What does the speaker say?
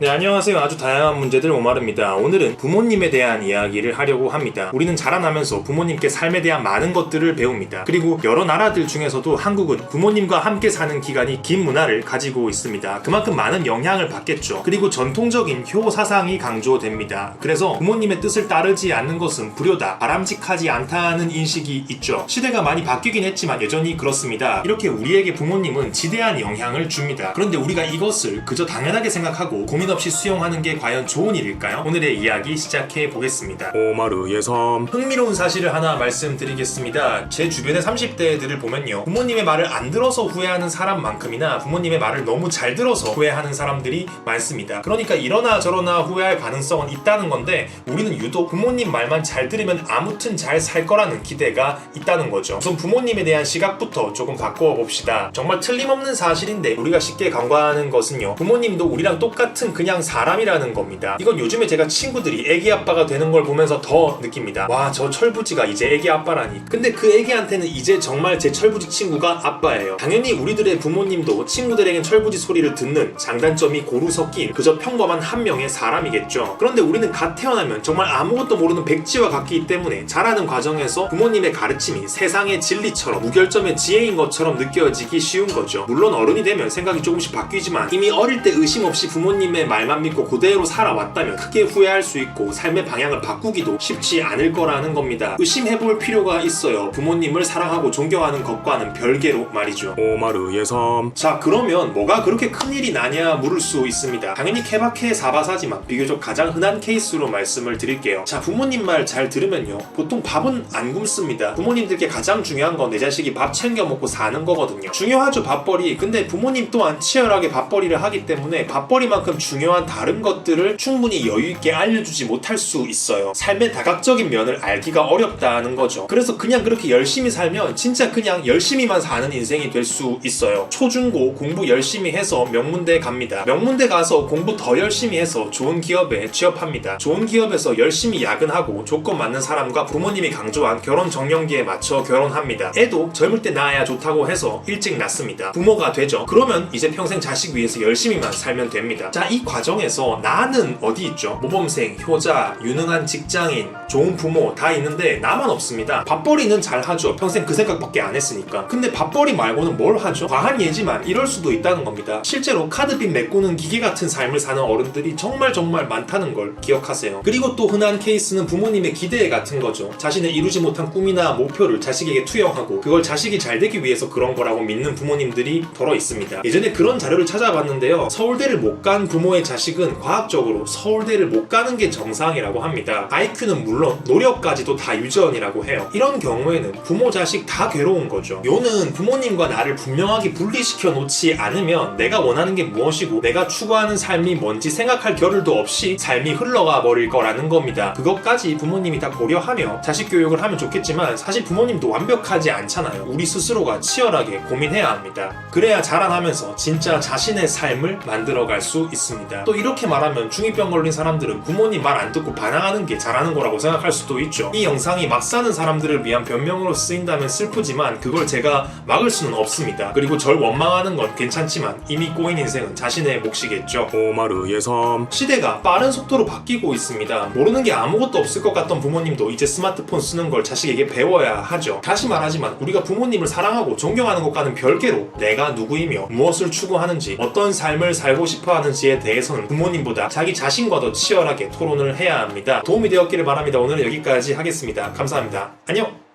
네, 안녕하세요. 아주 다양한 문제들 오마르입니다. 오늘은 부모님에 대한 이야기를 하려고 합니다. 우리는 자라나면서 부모님께 삶에 대한 많은 것들을 배웁니다. 그리고 여러 나라들 중에서도 한국은 부모님과 함께 사는 기간이 긴 문화를 가지고 있습니다. 그만큼 많은 영향을 받겠죠. 그리고 전통적인 효 사상이 강조됩니다. 그래서 부모님의 뜻을 따르지 않는 것은 불효다, 바람직하지 않다는 인식이 있죠. 시대가 많이 바뀌긴 했지만 여전히 그렇습니다. 이렇게 우리에게 부모님은 지대한 영향을 줍니다. 그런데 우리가 이것을 그저 당연하게 생각하고 고민 없이 수용하는 게 과연 좋은 일일까요? 오늘의 이야기 시작해 보겠습니다. 오마르 예섬 흥미로운 사실을 하나 말씀드리겠습니다. 제 주변의 30대들을 보면요. 부모님의 말을 안 들어서 후회하는 사람만큼이나 부모님의 말을 너무 잘 들어서 후회하는 사람들이 많습니다. 그러니까 이러나 저러나 후회할 가능성은 있다는 건데 우리는 유독 부모님 말만 잘 들으면 아무튼 잘 살 거라는 기대가 있다는 거죠. 우선 부모님에 대한 시각부터 조금 바꾸어 봅시다. 정말 틀림없는 사실인데 우리가 쉽게 간과하는 것은요. 부모님도 우리랑 똑같은 그냥 사람이라는 겁니다. 이건 요즘에 제가 친구들이 애기 아빠가 되는 걸 보면서 더 느낍니다. 와, 저 철부지가 이제 애기 아빠라니. 근데 그 애기한테는 이제 정말 제 철부지 친구가 아빠예요. 당연히 우리들의 부모님도 친구들에겐 철부지 소리를 듣는 장단점이 고루 섞인 그저 평범한 한 명의 사람이겠죠. 그런데 우리는 갓 태어나면 정말 아무것도 모르는 백지와 같기 때문에 자라는 과정에서 부모님의 가르침이 세상의 진리처럼 무결점의 지혜인 것처럼 느껴지기 쉬운 거죠. 물론 어른이 되면 생각이 조금씩 바뀌지만 이미 어릴 때 의심 없이 부모님의 말만 믿고 그대로 살아왔다면 크게 후회할 수 있고 삶의 방향을 바꾸기도 쉽지 않을 거라는 겁니다. 의심해볼 필요가 있어요. 부모님을 사랑하고 존경하는 것과는 별개로 말이죠. 오마르 예섬. 자 그러면 뭐가 그렇게 큰 일이 나냐 물을 수 있습니다. 당연히 케바케 사바사지만 비교적 가장 흔한 케이스로 말씀을 드릴게요. 자 부모님 말 잘 들으면요. 보통 밥은 안 굶습니다. 부모님들께 가장 중요한 건 내 자식이 밥 챙겨 먹고 사는 거거든요. 중요하죠 밥벌이. 근데 부모님 또한 치열하게 밥벌이를 하기 때문에 밥벌이만큼 중요 한 다른 것들을 충분히 여유 있게 알려주지 못할 수 있어요 삶의 다각적인 면을 알기가 어렵다는 거죠 그래서 그냥 그렇게 열심히 살면 진짜 그냥 열심히만 사는 인생이 될 수 있어요 초중고 공부 열심히 해서 명문대 갑니다. 명문대 가서 공부 더 열심히 해서 좋은 기업에 취업합니다. 좋은 기업에서 열심히 야근하고 조건 맞는 사람과 부모님이 강조한 결혼 정년기에 맞춰 결혼합니다. 애도 젊을 때 낳아야 좋다고 해서 일찍 낳습니다. 부모가 되죠. 그러면 이제 평생 자식 위해서 열심히만 살면 됩니다. 자, 이 과정에서 나는 어디 있죠? 모범생, 효자, 유능한 직장인, 좋은 부모 다 있는데 나만 없습니다. 밥벌이는 잘 하죠. 평생 그 생각밖에 안 했으니까. 근데 밥벌이 말고는 뭘 하죠? 과한 예지만 이럴 수도 있다는 겁니다. 실제로 카드빚 메꾸는 기계 같은 삶을 사는 어른들이 정말 정말 많다는 걸 기억하세요. 그리고 또 흔한 케이스는 부모님의 기대 같은 거죠. 자신의 이루지 못한 꿈이나 목표를 자식에게 투영하고 그걸 자식이 잘 되기 위해서 그런 거라고 믿는 부모님들이 더러 있습니다. 예전에 그런 자료를 찾아봤는데요. 서울대를 못 간 부모 의 자식은 과학적으로 서울대를 못 가는 게 정상이라고 합니다. IQ는 물론 노력까지도 다 유전이라고 해요. 이런 경우에는 부모 자식 다 괴로운 거죠. 요는 부모님과 나를 분명하게 분리시켜 놓지 않으면 내가 원하는 게 무엇이고 내가 추구하는 삶이 뭔지 생각할 겨를도 없이 삶이 흘러가 버릴 거라는 겁니다. 그것까지 부모님이 다 고려하며 자식 교육을 하면 좋겠지만 사실 부모님도 완벽하지 않잖아요. 우리 스스로가 치열하게 고민해야 합니다. 그래야 자라나면서 진짜 자신의 삶을 만들어갈 수 있습니다. 또 이렇게 말하면 중2병 걸린 사람들은 부모님 말 안 듣고 반항하는 게 잘하는 거라고 생각할 수도 있죠. 이 영상이 막 사는 사람들을 위한 변명으로 쓰인다면 슬프지만 그걸 제가 막을 수는 없습니다. 그리고 절 원망하는 건 괜찮지만 이미 꼬인 인생은 자신의 몫이겠죠. 오마르 예섬 시대가 빠른 속도로 바뀌고 있습니다. 모르는 게 아무것도 없을 것 같던 부모님도 이제 스마트폰 쓰는 걸 자식에게 배워야 하죠. 다시 말하지만 우리가 부모님을 사랑하고 존경하는 것과는 별개로 내가 누구이며 무엇을 추구하는지 어떤 삶을 살고 싶어 하는지에 대해서는 부모님보다 자기 자신과 더 치열하게 토론을 해야 합니다. 도움이 되었기를 바랍니다. 오늘은 여기까지 하겠습니다. 감사합니다. 안녕!